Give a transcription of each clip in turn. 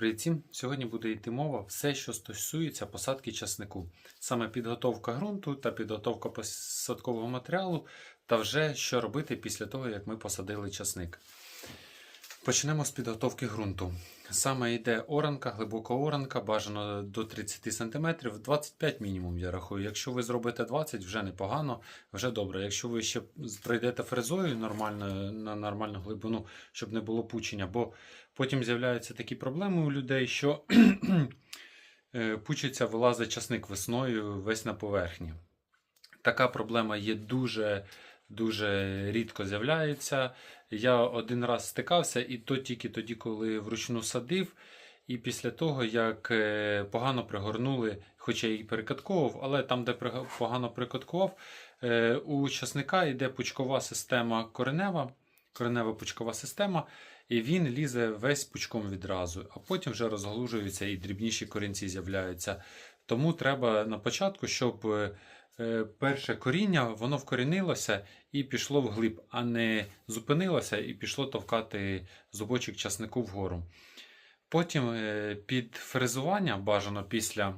Привіт всім! Сьогодні буде йти мова все, що стосується посадки часнику. Саме підготовка ґрунту та підготовка посадкового матеріалу, та вже що робити після того, як ми посадили часник. Почнемо з підготовки ґрунту. Саме йде оранка, глибока оранка, бажано до 30 см, 25 мінімум, я рахую. Якщо ви зробите 20, вже непогано, вже добре. Якщо ви ще пройдете фрезою нормально, на нормальну глибину, щоб не було пучення, бо потім з'являються такі проблеми у людей, що е, пучиться, вилазить часник весною весь на поверхні. Така проблема є дуже дуже рідко з'являється. Я один раз стикався, і то тільки тоді, коли вручну садив. І після того, як е, погано пригорнули, хоча я і перекатковував, але там, де погано прикаткував, е, у часника йде пучкова система коренева, коренева пучкова система, і він лізе весь пучком відразу, а потім вже розглужуються і дрібніші корінці з'являються. Тому треба на початку, щоб е, перше коріння воно вкорінилося і пішло вглиб, а не зупинилося і пішло товкати зубочок часнику вгору. Потім е, під фрезування бажано після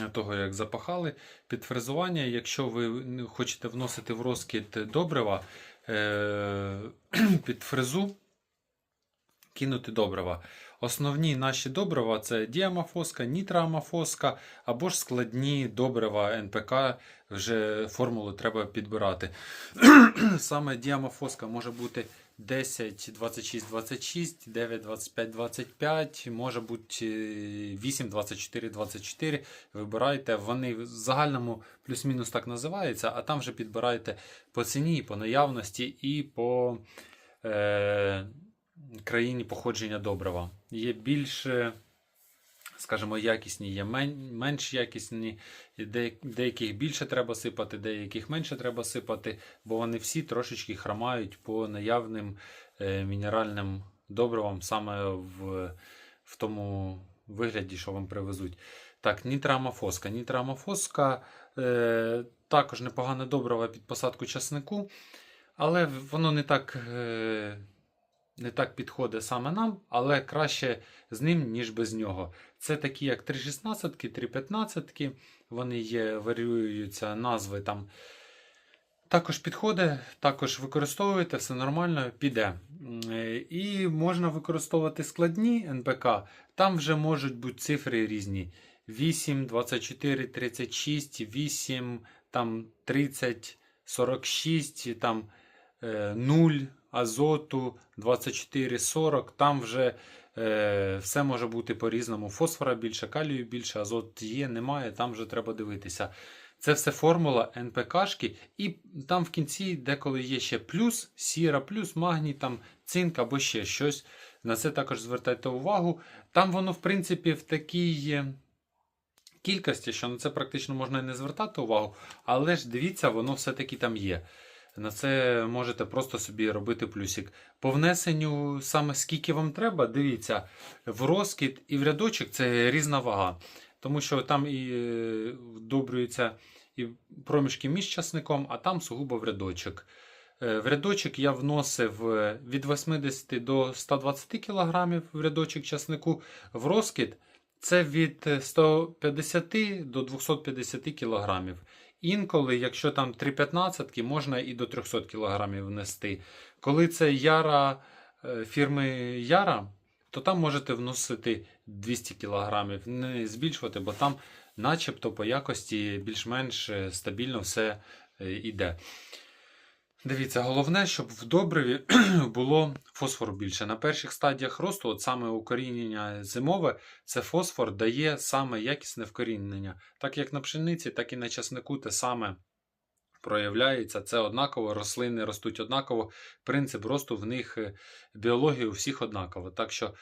е, того, як запахали, під фрезування, якщо ви хочете вносити в розкид добрива, е, під фрезу кинути добрива. Основні наші добрива це діамофоска, нітроамофоска або ж складні добрива НПК, вже формулу треба підбирати. Саме діамофоска може бути 10, 26, 26, 9, 25, 25, може бути е, 8, 24, 24. Вибирайте. Вони в загальному плюс-мінус так називаються, а там вже підбирайте по ціні, по наявності і по е, країні походження добрива. Є більш, е, скажімо, якісні, є менш якісні, деяких більше треба сипати, деяких менше треба сипати, бо вони всі трошечки хромають по наявним е, мінеральним добривам саме в, в тому вигляді, що вам привезуть. Так, нітроамофоска. Нітроамофоска е, також непогане добриво під посадку часнику, але воно не так. Е, не так підходить саме нам, але краще з ним, ніж без нього. Це такі, як 3,16, 3,15, вони є, варіюються назви там. Також підходить, також використовуєте, все нормально, піде. Е, І можна використовувати складні НПК. Там вже можуть бути цифри різні: 8, 24, 36, 8, там 30, 46, там е, 0 азоту 24-40, там вже е, все може бути по-різному. Фосфора більше, калію більше, азот є, немає, там вже треба дивитися. Це все формула НПКшки, і там в кінці деколи є ще плюс, сіра, плюс магній, там цинк або ще щось. На це також звертайте увагу. Там воно, в принципі, в такій е, кількості, що на це практично можна і не звертати увагу, але ж дивіться, воно все-таки там є. На це можете просто собі робити плюсик. По внесенню саме скільки вам треба, дивіться, в розкид і в рядочок це різна вага. Тому що там і е, вдобрюються і проміжки між часником, а там сугубо в рядочок. Е, В рядочок я вносив е, від 80 до 120 кг в рядочок часнику. В розкид це від е, 150 до 250 кг. Інколи, якщо там 3,15, можна і до 300 кг внести. Коли це яра е, фірми Яра, то там можете вносити 200 кг, не збільшувати, бо там, начебто, по якості більш-менш е, стабільно все е, йде. Дивіться, головне, щоб в добриві було фосфору більше. На перших стадіях росту, от саме укорінення зимове, це фосфор дає саме якісне вкорінення. Так як на пшениці, так і на часнику те саме проявляється. Це однаково, рослини ростуть однаково. Принцип росту в них е, біології у всіх однаково. Так що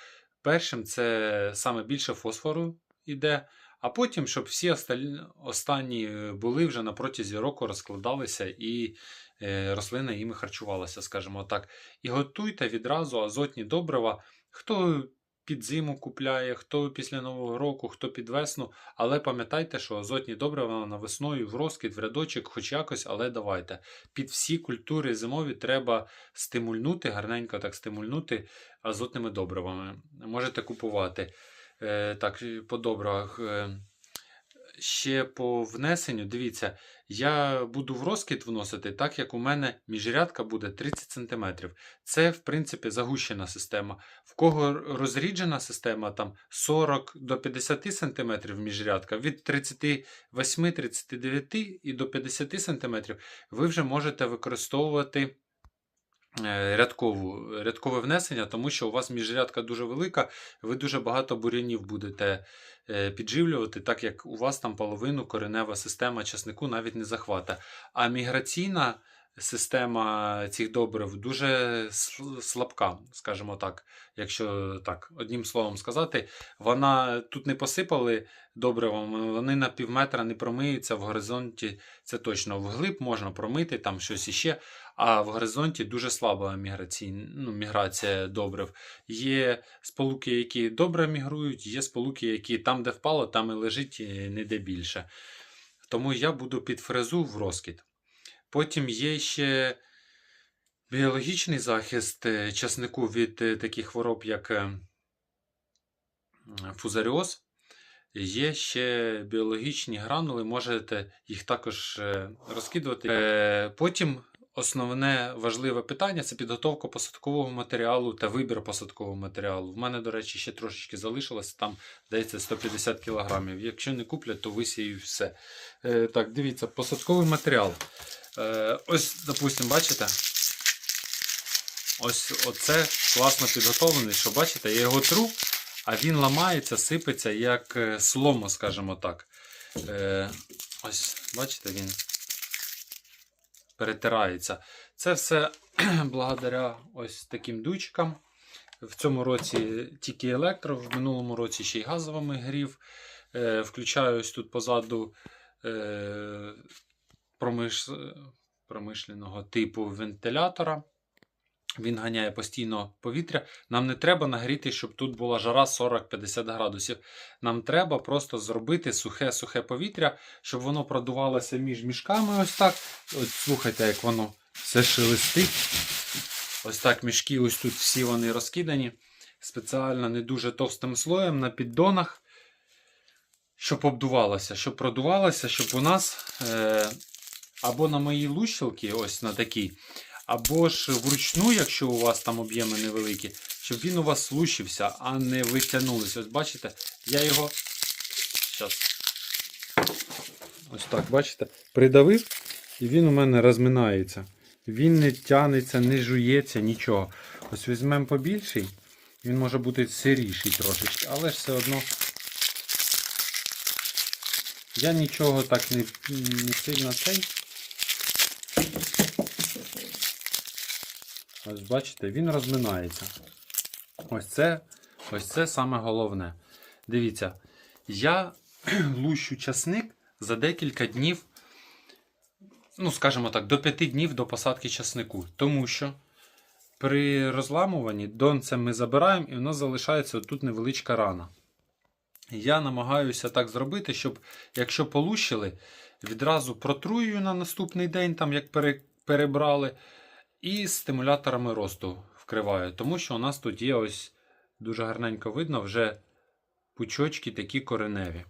першим це саме більше фосфору йде. А потім, щоб всі останні були вже на протязі року розкладалися і рослина їми харчувалася, скажімо так. І готуйте відразу азотні добрива. Хто під зиму купляє, хто після Нового року, хто під весну. Але пам'ятайте, що азотні добрива на весною в розкид, в рядочок, хоч якось, але давайте. Під всі культури зимові треба стимульнути, гарненько так стимульнути азотними добривами. Можете купувати. Е, так, по добривах. Ще по внесенню, дивіться, я буду в розкид вносити, так як у мене міжрядка буде 30 см. Це, в принципі, загущена система. В кого розріджена система, там 40 до 50 см міжрядка, від 38-39 і до 50 см ви вже можете використовувати. Е, Рядкову, рядкове внесення, тому що у вас міжрядка дуже велика, ви дуже багато бур'янів будете е, підживлювати, так як у вас там половину коренева система часнику навіть не захвата. А міграційна система цих добрив дуже слабка, скажімо так, якщо так, одним словом сказати, вона тут не посипали добривом, вони на півметра не промиються в горизонті. Це точно вглиб можна промити, там щось іще. А в горизонті дуже слаба ну, міграція добрив. Є сполуки, які добре мігрують, є сполуки, які там, де впало, там і лежить, і не де більше. Тому я буду під фрезу в розкид. Потім є ще біологічний захист е, часнику від е, таких хвороб, як е, фузаріоз. Є ще біологічні гранули, можете їх також розкидувати. Потім основне важливе питання це підготовка посадкового матеріалу та вибір посадкового матеріалу. В мене, до речі, ще трошечки залишилось, там здається 150 кг. Якщо не куплять, то висію все. Так, дивіться, посадковий матеріал. Е, Ось, допустимо, бачите? Ось оце класно підготовлений, що бачите, я його тру, а він ламається, сипеться як е, скажімо так. Е, ось, бачите, він перетирається. Це все благодаря ось таким дучкам. В цьому році тільки електро, в минулому році ще й газовими грів. Включаю ось тут позаду промиш... промишленого типу вентилятора. Він ганяє постійно повітря. Нам не треба нагріти, щоб тут була жара 40-50 градусів. Нам треба просто зробити сухе-сухе повітря, щоб воно продувалося між мішками. Ось так. От слухайте, як воно все шелестить. Ось так мішки, ось тут всі вони розкидані. Спеціально не дуже товстим слоєм на піддонах, щоб обдувалося, щоб продувалося, щоб у нас е, або на моїй лущилки, ось на такій, або ж вручну, якщо у вас там об'єми невеликі, щоб він у вас лущився, а не витягнулися. Ось бачите, я його. Щас. Ось так, бачите, придавив, і він у мене розминається. Він не тянеться, не жується, нічого. Ось візьмемо побільший, він може бути сиріший трошечки, але ж все одно. Я нічого так не, не сильно цей. Ось бачите, він розминається. Ось це, ось це саме головне. Дивіться, я лущу часник за декілька днів, ну, скажімо так, до 5 днів до посадки часнику. Тому що при розламуванні донце ми забираємо і у нас залишається тут невеличка рана. Я намагаюся так зробити, щоб якщо полущили, відразу протрую на наступний день, там як перебрали, і стимуляторами росту вкриваю. Тому що у нас тут є ось дуже гарненько видно вже пучочки такі кореневі.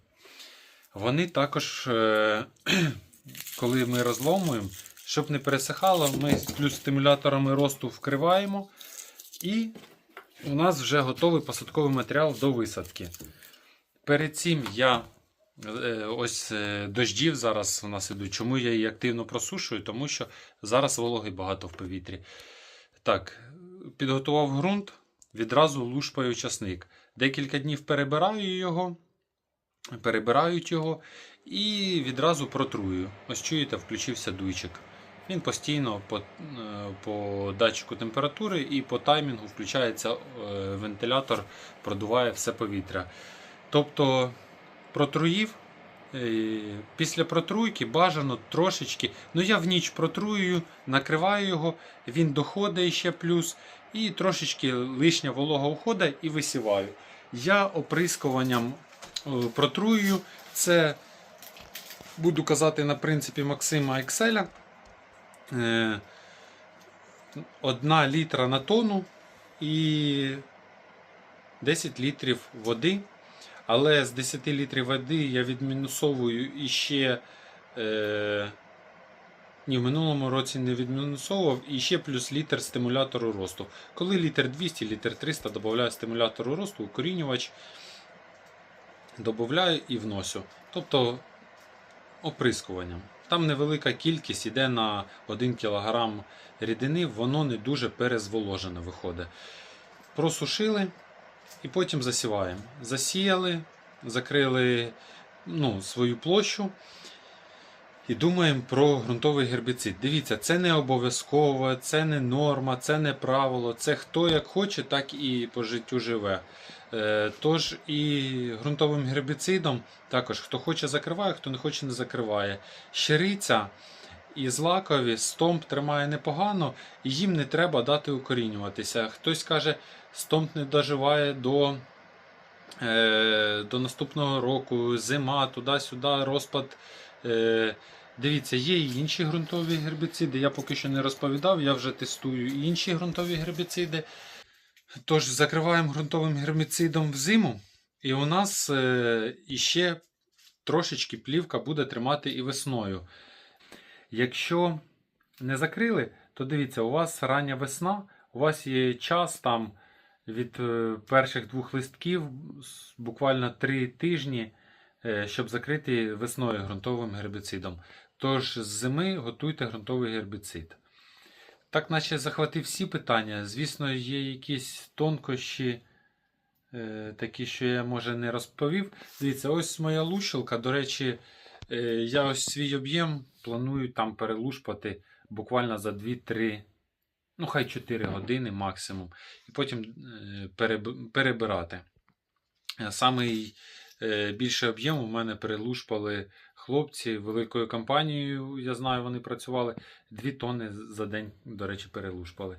Вони також, е, коли ми розломуємо, щоб не пересихало, ми плюс стимуляторами росту вкриваємо. І у нас вже готовий посадковий матеріал до висадки. Перед цим я ось е, дождів зараз у нас ідуть. Чому я її активно просушую? Тому що зараз вологи багато в повітрі. Так, підготував ґрунт, відразу лушпаю часник. Декілька днів перебираю його, перебирають його і відразу протрую. Ось чуєте, включився дуйчик. Він постійно по, е, по датчику температури і по таймінгу включається е, вентилятор, продуває все повітря. Тобто протруїв. е, Після протруйки бажано трошечки. Ну я в ніч протрую, накриваю його, він доходить ще плюс. і трошечки лишня волога уходить і висіваю. Я оприскуванням е, протрую. Це буду казати на принципі Максима Екселя. Е, Одна літра на тонну і 10 літрів води. Але з 10 літрів води я відмінусовую іще. Е, ні, в минулому році не відмінусовував і ще плюс літр стимулятору росту. Коли літр 200, літр 300 додаю стимулятору росту, укорінювач, додаю і вносю. Тобто оприскуванням. Там невелика кількість йде на 1 кг рідини, воно не дуже перезволожене виходить. Просушили і потім засіваємо. Засіяли, закрили ну, свою площу. І думаємо про ґрунтовий гербіцид. Дивіться, це не обов'язково, це не норма, це не правило. Це хто як хоче, так і по життю живе. Е, Тож і ґрунтовим гербіцидом також хто хоче закриває, хто не хоче не закриває. Щириця і злакові стомп тримає непогано, і їм не треба дати укорінюватися. Хтось каже, стомп не доживає до, е, до наступного року, зима, туди-сюди, розпад. Е, Дивіться, є і інші ґрунтові гербіциди. Я поки що не розповідав, я вже тестую і інші ґрунтові гербіциди. Тож закриваємо ґрунтовим гербіцидом взиму, і у нас е, іще трошечки плівка буде тримати і весною. Якщо не закрили, то дивіться, у вас рання весна, у вас є час там від е, перших двох листків буквально 3 тижні, е, щоб закрити весною ґрунтовим гербіцидом. Тож з зими готуйте ґрунтовий гербіцид. Так, наче захватив всі питання. Звісно, є якісь тонкощі, е, такі, що я може не розповів. Дивіться, ось моя лущилка. До речі, е, я ось свій об'єм планую там перелушпати буквально за 2-3, ну хай 4 години максимум. І потім е, перебирати. Самий е, більший об'єм у мене перелушпали хлопці великою компанією, я знаю, вони працювали. 2 тонни за день, до речі, перелушпали.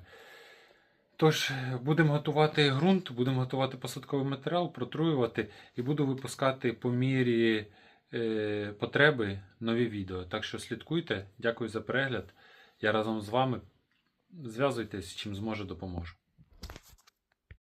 Тож, будемо готувати ґрунт, будемо готувати посадковий матеріал, протруювати і буду випускати по мірі потреби нові відео. Так що слідкуйте, дякую за перегляд. Я разом з вами. Зв'язуйтесь, чим зможу, допоможу.